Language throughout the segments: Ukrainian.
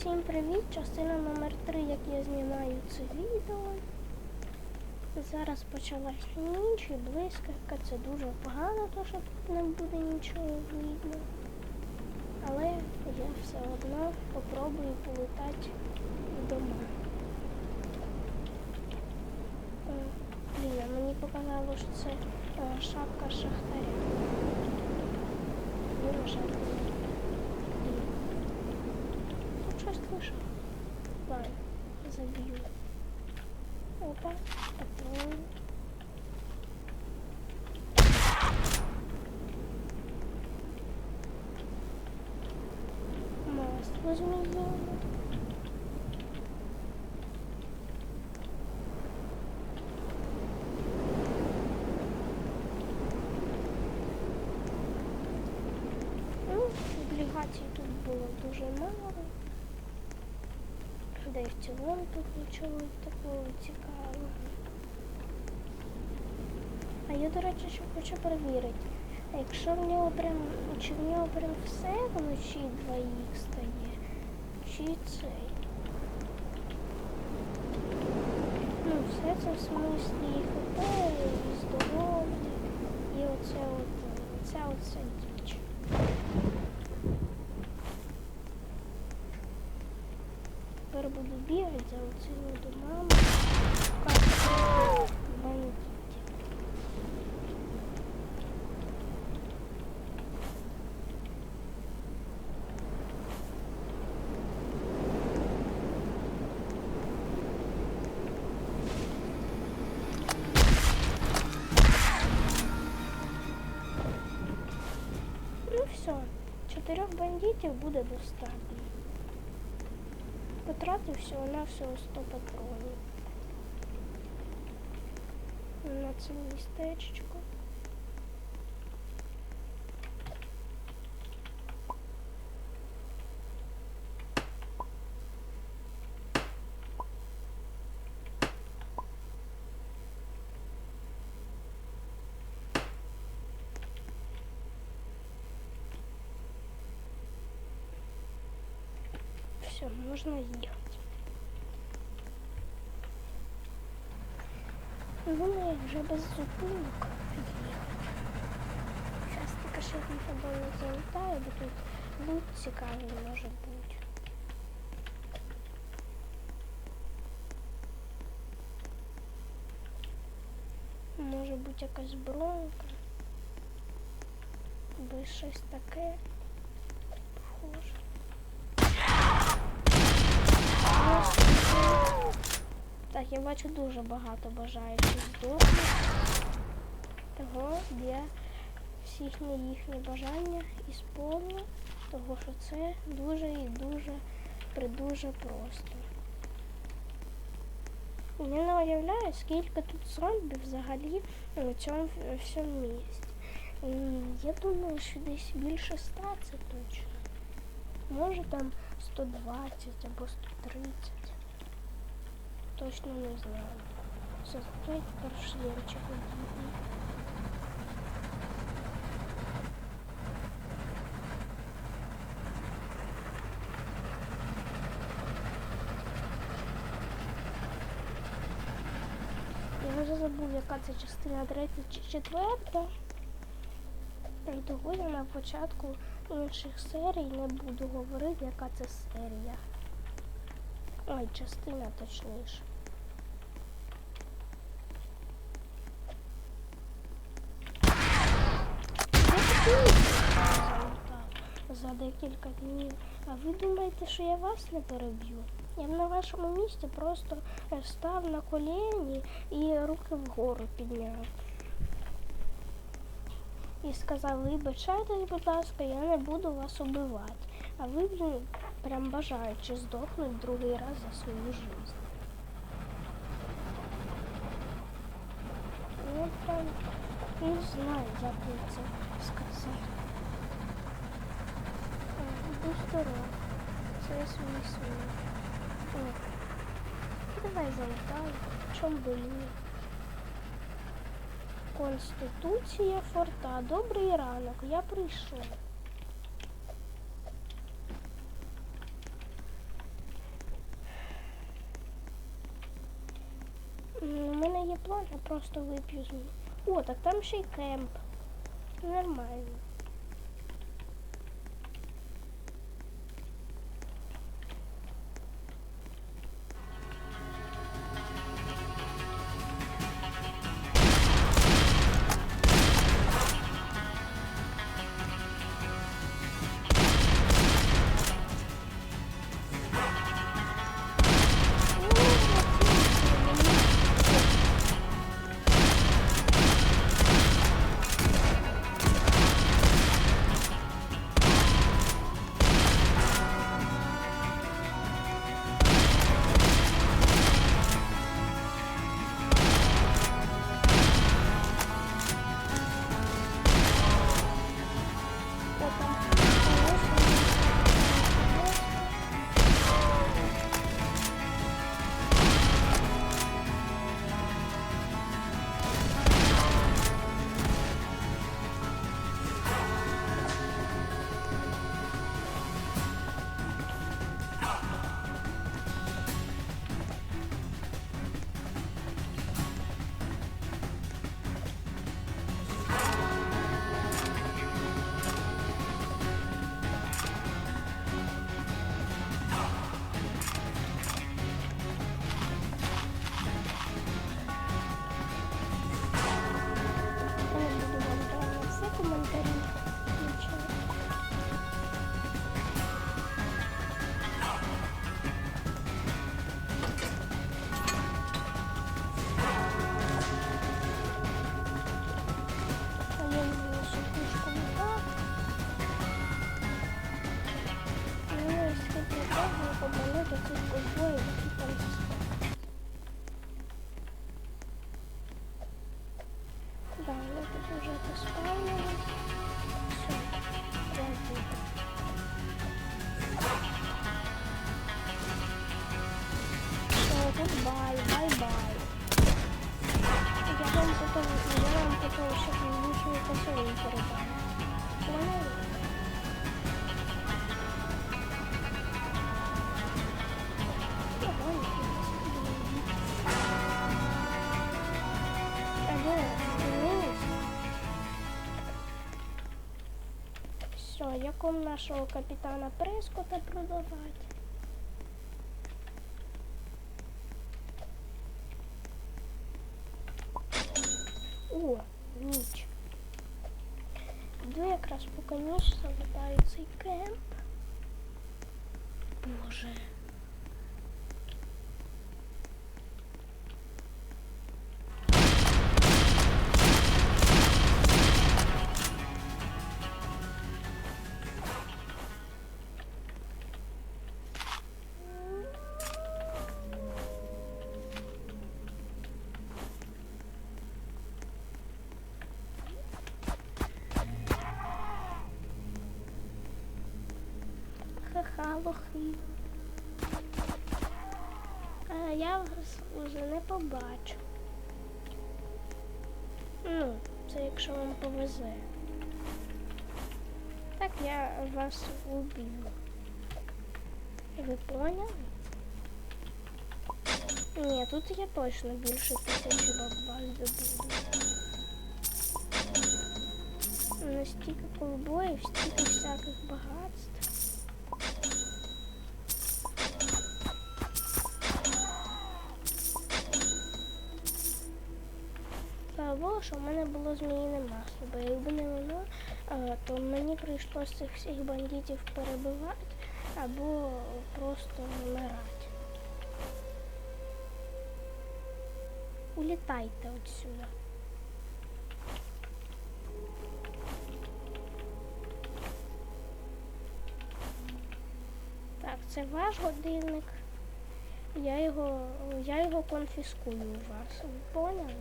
Всім привіт! Частина номер 3 як я знімаю це відео. Зараз почалась ніч і блискавка. Це дуже погано, то що тут не буде нічого видно. Але я все одно попробую полетати вдома. Е, Блін, мені показало, що це е, шапка шахтаря. Вона шапка. Может выше? Давай, забью. Опа, патрон. Мост возьми ну, его. Облігацій тут было тоже мало. Да і в цілому тут нічого такого цікавого. А я, до речі, ще хочу перевірити. А якщо в нього прям, чи в нього прям все вночі 2х стає, чи цей. Ну, все це в смислі і ХП, і здоров'я, і оце от, ця оця Тепер буду бігати за домами. Шукати бандитів. Ну все, чотирьох бандитів буде достатньо. Потратив всього на всього 100 патронів. На це містечко. Все, можна їхати. Думаю, вже без зупинок під'їхати. Зараз тільки ще на тобою не залутаю, бо тут лут цікавий може бути. Може бути якась бронка. Або щось таке. Похоже. Я бачу дуже багато бажаючих здохнути. Того я всіхні їхні бажання ісполню, того що це дуже і дуже придуже просто. Я не уявляю, скільки тут зомбі взагалі у цьому всьому місті. Я думаю, що десь більше 100 це точно. Може там 120 або 130. Точно не знаю. Шлемчик одягнемо. Я вже забув, яка це частина третя чи четверта. І того я на початку інших серій не буду говорити, яка це серія. Ой, частина точніше. За декілька днів. А ви думаєте, що я вас не переб'ю? Я б на вашому місці просто став на коліні і руки вгору підняв. І сказав, вибачайтесь, будь ласка, я не буду вас убивати. А ви, прям бажаючи здохнути другий раз за свою життя. Я прям не знаю, як я це сказати. Е, Будь здоров. Це я свій свій. Давай залетаю. Чом би ні? Конституція форта. Добрий ранок. Я прийшов. У мене є план, я просто вип'ю з нього. О, так там ще й кемп. Нормально. Все, як нашого капітана Прескота продавати? О, ніч. Йду якраз поки ніч залітаю цей кемп. Боже. Лохи. А я вас уже не побачу. Ну, це якщо вам повезе. Так я вас уб'ю. Ви поняли? Ні, тут я точно більше тисячі бабла добуду. Настільки ковбоїв, стільки всяких багатств. Слава що в мене було зміїне масло, бо якби не воно, то мені прийшлося цих всіх бандитів перебивати або просто вмирати. Улітайте отсюда. Так, це ваш годинник. Я його, я його конфіскую у вас. Ви поняли?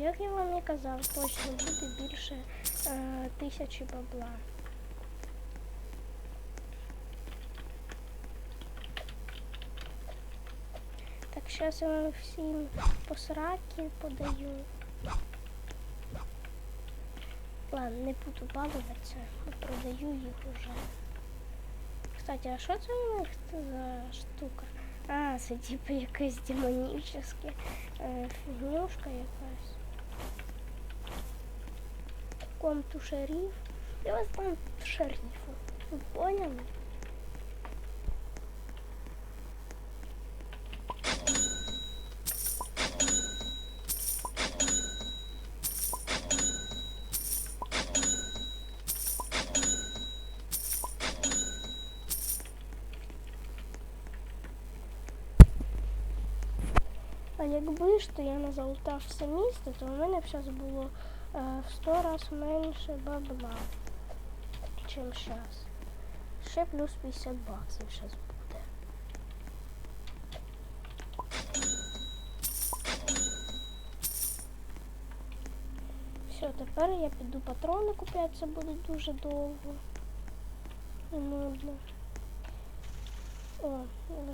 Як я вам і казав, точно буде більше е, тисячі бабла. Так, зараз я вам всім посраки подаю. Ладно, не буду балуватися, продаю їх уже. Кстати, а що це у них за штука? А, це типу якась демонічна е, фігнюшка якась. Комту шериф. Я вас там шерифу. Вы поняли? Якби ж то я не залутав все місто, то у мене б зараз було е, в 100 раз менше бабла, чим зараз. Ще плюс 50 баксів зараз буде. Все, тепер я піду патрони купляти, це буде дуже довго. І нудно. О,